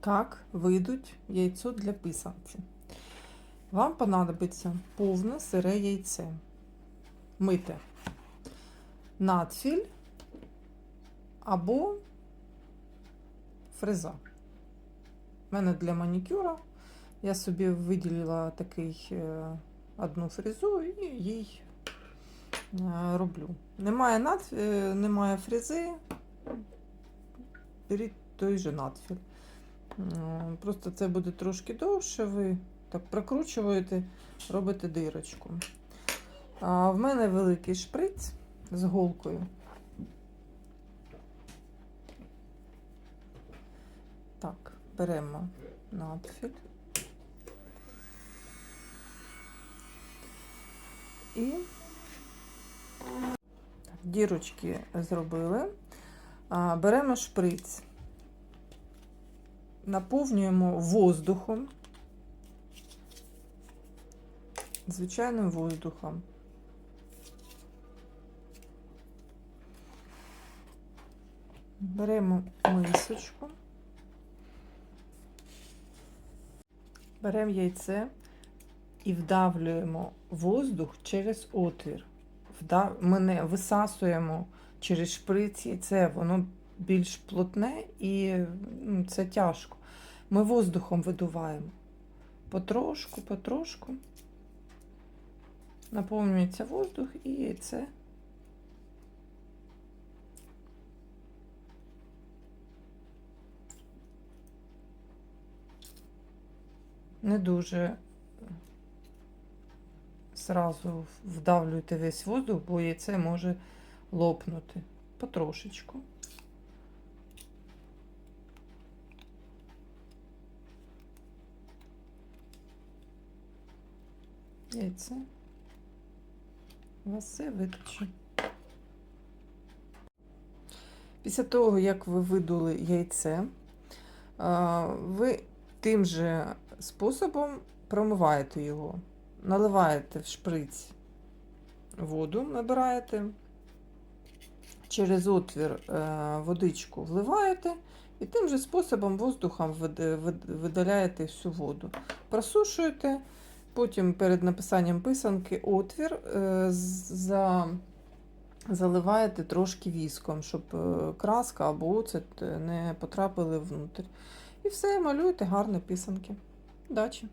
Как вийдуть яйцо для писанки. Вам понадобиться повне сире яйце. Мите. Надфіль або фреза. У мене для манікюра я собі виділила такий е, одну фрезу і їй е, роблю. Немає, над, е, немає фрези, беріть той же надфіль. Просто це буде трошки довше, ви так прокручуєте, робите дирочку. А в мене великий шприц з голкою. Так, беремо надфіль. І дірочки зробили. Беремо шприц, наповнюємо воздухом, звичайним воздухом. Беремо мисочку, беремо яйце і вдавлюємо воздух через отвір. Ми не висасуємо через шприц яйце, воно більш плотне і ну, це тяжко. Ми воздухом видуваємо. Потрошку, потрошку. Наповнюється воздух і яйце. Не дуже зразу вдавлюйте весь воздух, бо яйце може лопнути. Потрошечку. Яйце. У вас все витече. Після того, як ви видули яйце, ви тим же способом промиваєте його. Наливаєте в шприць воду, набираєте, через отвір е, водичку вливаєте і тим же способом воздухом вид- вид- видаляєте всю воду. Просушуєте, потім перед написанням писанки отвір е, за, заливаєте трошки віском, щоб е, краска або оцет не потрапили внутрь. І все, малюєте гарні писанки. Удачі!